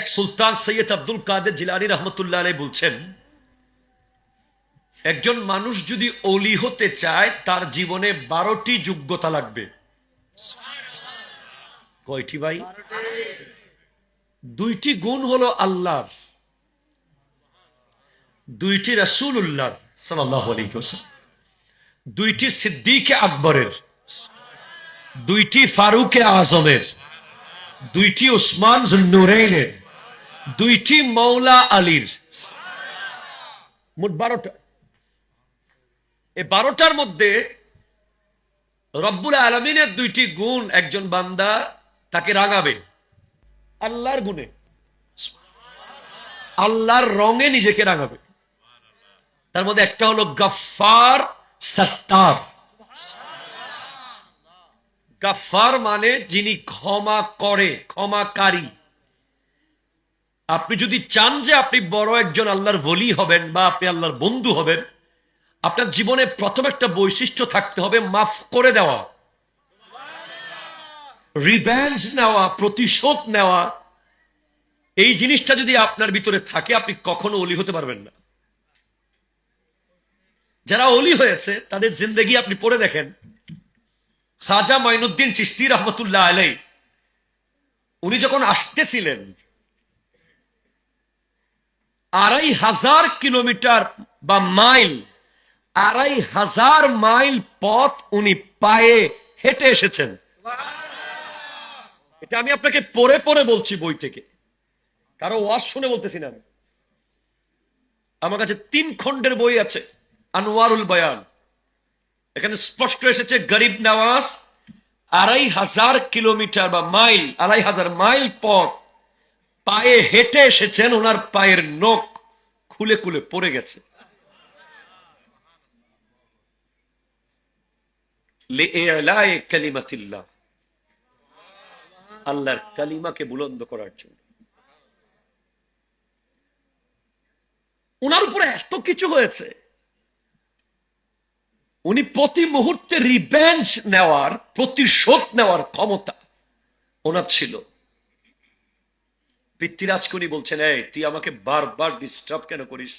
শেখ সুলতান সৈয়দ আব্দুল কাদের জিলানি রহমতুল্লাহ আলাই বলছেন, একজন মানুষ যদি অলি হতে চায়, তার জীবনে বারোটি যোগ্যতা লাগবে। কয়টি ভাই? দুইটি গুণ হলো আল্লাহর, দুইটি রাসুল উল্লাহ সাল্লাহ দুইটি সিদ্দিকে আকবরের, দুইটি ফারুকে আজমের, দুইটি উসমান জুন্নুরাইনের দুইটি মৌলা আলীর। মোট বারোটা। এই বারোটার মধ্যে রব্বুল আলমিনের দুইটি গুণ একজন বান্দা তাকে রাঙাবে আল্লাহর গুণে। আল্লাহর রঙে নিজেকে রাঙাবে তার মধ্যে একটা হলো গফার সত্তার। গাফার মানে যিনি ক্ষমা করে, ক্ষমাকারী। আপনি যদি চান যে আপনি বড় একজন আল্লাহর বলি হবেন বা আপনি আল্লাহর বন্ধু হবেন, আপনার জীবনে প্রথম একটা বৈশিষ্ট্য থাকতে হবে মাফ করে দেওয়া। রিভেঞ্জ নেওয়া, প্রতিশোধ নেওয়া। এই জিনিসটা যদি আপনার ভিতরে থাকে, আপনি কখনো অলি হতে পারবেন না। যারা অলি হয়েছে, তাদের জিন্দগি আপনি পড়ে দেখেন। খাজা মঈনুদ্দিন চিস্তি রহমতুল্লাহ আলাই উনি যখন আসতেছিলেন আড়াই হাজার কিলোমিটার বা মাইল, আড়াই হাজার মাইল পথ উনি পায়ে হেঁটে এসেছেন। এটা আমি আপনাকে পরে পরে বলছি বই থেকে। কারও ওয়াজ শুনে বলতেছি না আমি। আমার কাছে তিন খণ্ডের বই আছে, আনোয়ারুল বয়ান। এখানে স্পষ্ট এসেছে, গরিব নওয়াজ আড়াই হাজার কিলোমিটার বা মাইল, আড়াই হাজার মাইল পথ পায়ে হেঁটে এসেছেন, ওনার পায়ের নখ খুলে খুলে পড়ে গেছে। আল্লাহর কালিমাকে বুলন্দ করার জন্য। ওনার উপরে এত কিছু হয়েছে। উনি প্রতি মুহূর্তে রিভেঞ্জ নেওয়ার, প্রতিশোধ নেওয়ার ক্ষমতা ওনার ছিল। পিতৃরাজকে উনি বলছেন, এই, তুই আমাকে বারবার ডিস্টার্ব কেন করিস?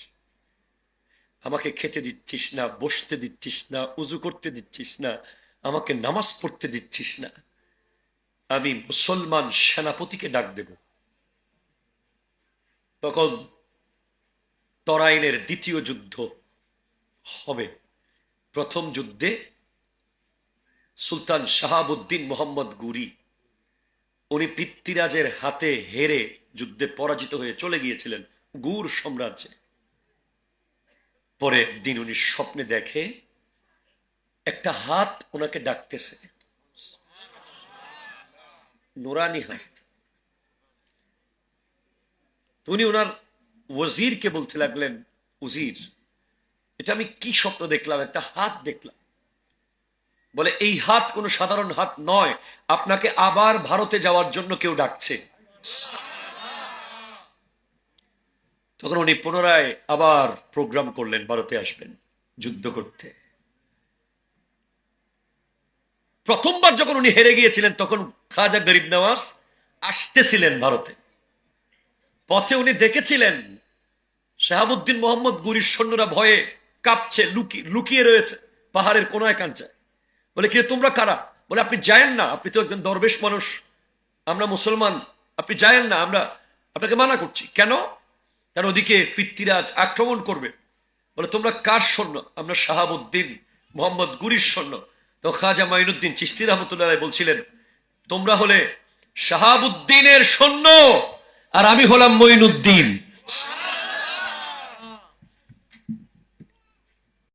আমাকে খেতে দিচ্ছিস না, বসতে দিচ্ছিস না, উজু করতে দিচ্ছিস না, আমাকে নামাজ পড়তে দিচ্ছিস না। আমি মুসলমান সেনাপতিকে ডাক দেব। তখন তরাইনের দ্বিতীয় যুদ্ধ হবে। প্রথম যুদ্ধে সুলতান শাহাবুদ্দিন মোহাম্মদ গুরি, উনি পৃথ্বীরাজের হাতে হেরে যুদ্ধে পরাজিত হয়ে চলে গিয়েছিলেন গুর সাম্রাজ্যে। পরে দিন উনি স্বপ্নে দেখে একটা হাত ওনাকে ডাকতেছে। নোরানি হাত। উনি ওনার ওজিরকে বলতে লাগলেন, উজির, এটা আমি কি স্বপ্ন দেখলাম? একটা হাত দেখলাম। বলে, এই হাত কোনো সাধারণ হাত নয়। আপনাকে আবার ভারতে যাওয়ার জন্য কেউ ডাকছে। তখন উনি পুনরায় আবার প্রোগ্রাম করলেন, ভারতে আসবেন যুদ্ধ করতে। প্রথমবার যখন উনি হেরে গিয়েছিলেন, তখন খাজা গরিব নওয়াজ আসতেছিলেন ভারতে। পথে উনি দেখেছিলেন, শাহাবুদ্দিন মোহাম্মদ গুরির সৈন্যরা ভয়ে কাঁপছে লুকিয়ে লুকিয়ে রয়েছে পাহাড়ের কোনায় কাঞ্চায় বলে কি তোমরা কারা? বলে, আপনি যায়েন না, আপনি তো একজন দরবেশ মানুষ। আমরা মুসলমান, আপনি যায়েন না, আমরা আপনাকে মানা করছি। কেন? কারণ ওদিকে পিতৃরাজ আক্রমণ করবে। বলে, তোমরা কার সৈন্য আমরা শাহাবুদ্দিন, মোহাম্মদ গুরির সৈন্য তো খাজা মাইনুদ্দিন চিস্তি রহমতুল্লাহ বলছিলেন, তোমরা হলে শাহাবুদ্দিনের সৈন্য আর আমি হলাম মঈনুদ্দিন।